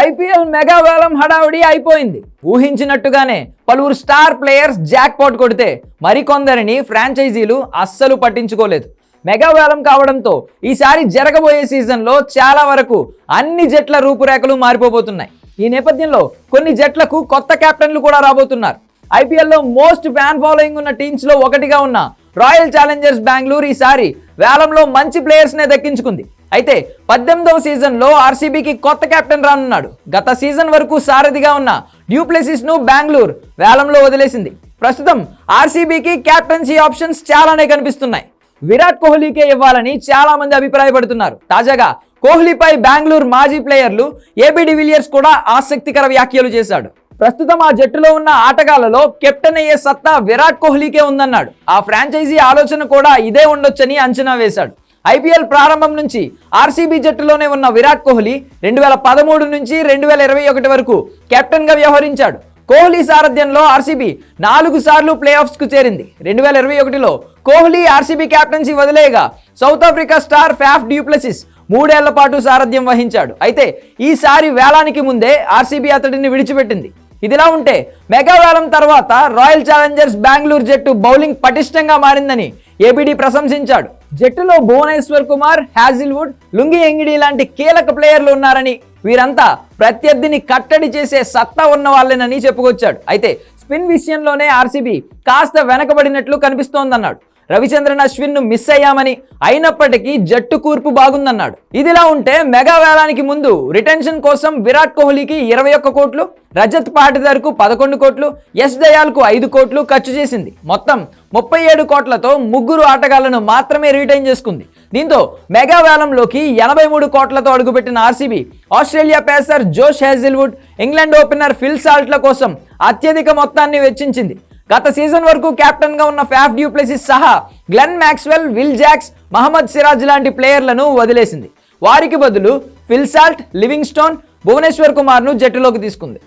IPL mega వేలం హడావుడి అయిపోయింది. ఊహించినట్టుగానే పలువురు స్టార్ ప్లేయర్స్ జాక్ పాట్ కొడితే మరికొందరిని ఫ్రాంచైజీలు అస్సలు పట్టించుకోలేదు. మెగా వేలం కావడంతో ఈసారి జరగబోయే సీజన్లో చాలా వరకు అన్ని జట్ల రూపురేఖలు మారిపోబోతున్నాయి. ఈ నేపథ్యంలో కొన్ని జట్లకు కొత్త కెప్టెన్లు కూడా రాబోతున్నారు. ఐపీఎల్లో మోస్ట్ ఫ్యాన్ ఫాలోయింగ్ ఉన్న టీమ్స్లో ఒకటిగా ఉన్న రాయల్ ఛాలెంజర్స్ బెంగళూరు ఈసారి వేలంలో మంచి ప్లేయర్స్నే దక్కించుకుంది. అయితే పద్దెనిమిదవ సీజన్లో ఆర్సీబీకి కొత్త కెప్టెన్ రానున్నాడు. గత సీజన్ వరకు సారథిగా ఉన్న డ్యూప్లెసిస్ను బెంగళూరు వేలంలో వదిలేసింది. ప్రస్తుతం ఆర్సీబీకి కెప్టెన్సీ ఆప్షన్స్ చాలానే కనిపిస్తున్నాయి. విరాట్ కోహ్లీకే ఇవ్వాలని చాలా మంది అభిప్రాయపడుతున్నారు. తాజాగా కోహ్లీపై బెంగళూరు మాజీ ప్లేయర్లు ఏబీ డివిలియర్స్ కూడా ఆసక్తికర వ్యాఖ్యలు చేశాడు. ప్రస్తుతం ఆ జట్టులో ఉన్న ఆటగాళ్ళలో కెప్టెన్ అయ్యే సత్తా విరాట్ కోహ్లీకే ఉందన్నాడు. ఆ ఫ్రాంచైజీ ఆలోచన కూడా ఇదే ఉండొచ్చని అంచనా వేశాడు. ఐపీఎల్ ప్రారంభం నుంచి ఆర్సీబీ జట్టులోనే ఉన్న విరాట్ కోహ్లీ రెండు వేల పదమూడు నుంచి రెండు వేల ఇరవై ఒకటి వరకు కెప్టెన్గా వ్యవహరించాడు. కోహ్లీ సారథ్యంలో ఆర్సీబీ నాలుగు సార్లు ప్లే ఆఫ్స్కు చేరింది. రెండు వేల ఇరవై ఒకటిలో Kohli RCB captaincy వదిలేయగా South Africa star Faf du Plessis మూడేళ్ళ పాటు సారథ్యం వహించాడు. అయితే ఈసారి వేలానికి ముందే ఆర్సీబీ అతడిని విడిచిపెట్టింది. ఇదిలా ఉంటే మెగావేలం తర్వాత రాయల్ ఛాలెంజర్స్ బెంగళూరు జట్టు బౌలింగ్ పటిష్టంగా మారిందని ఏబిడి ప్రశంసించాడు. జట్టులో Bhuvneshwar Kumar Hazlewood Lungi Ngidi లాంటి కీలక ప్లేయర్లు ఉన్నారని వీరంతా ప్రత్యర్థిని కట్టడి చేసే సత్తా ఉన్న వాళ్ళేనని చెప్పుకొచ్చాడు. అయితే స్పిన్ విషయంలోనే ఆర్సీబీ కాస్త వెనకబడినట్లు కనిపిస్తోందన్నాడు. రవిచంద్రన్ అశ్విన్ను మిస్ అయ్యామని అయినప్పటికీ జట్టు కూర్పు బాగుందన్నాడు. ఇదిలా ఉంటే మెగా వేలానికి ముందు రిటెన్షన్ కోసం విరాట్ కోహ్లీకి ఇరవై ఒక్క కోట్లు రజత్ పాటిదార్కు పదకొండు కోట్లు ఎస్ దయాల్కు ఐదు కోట్లు ఖర్చు చేసింది. మొత్తం ముప్పై ఏడు కోట్లతో ముగ్గురు ఆటగాళ్ళను మాత్రమే రిటైన్ చేసుకుంది. దీంతో మెగా వేలంలోకి ఎనభై మూడు కోట్లతో అడుగుపెట్టిన RCB Australia pacer Josh Hazlewood England opener Phil సాల్ట్ల కోసం అత్యధిక మొత్తాన్ని వెచ్చించింది. గత సీజన్ వరకు కెప్టెన్గా ఉన్న ఫ్యాఫ్ డ్యూప్లెసిస్ సహా Glenn Maxwell Will Jacks Mohammed Siraj లాంటి ప్లేయర్లను వదిలేసింది. వారికి బదులు Phil Salt Livingstone Livingstone Bhuvneshwar కుమార్ను జట్టులోకి తీసుకుంది.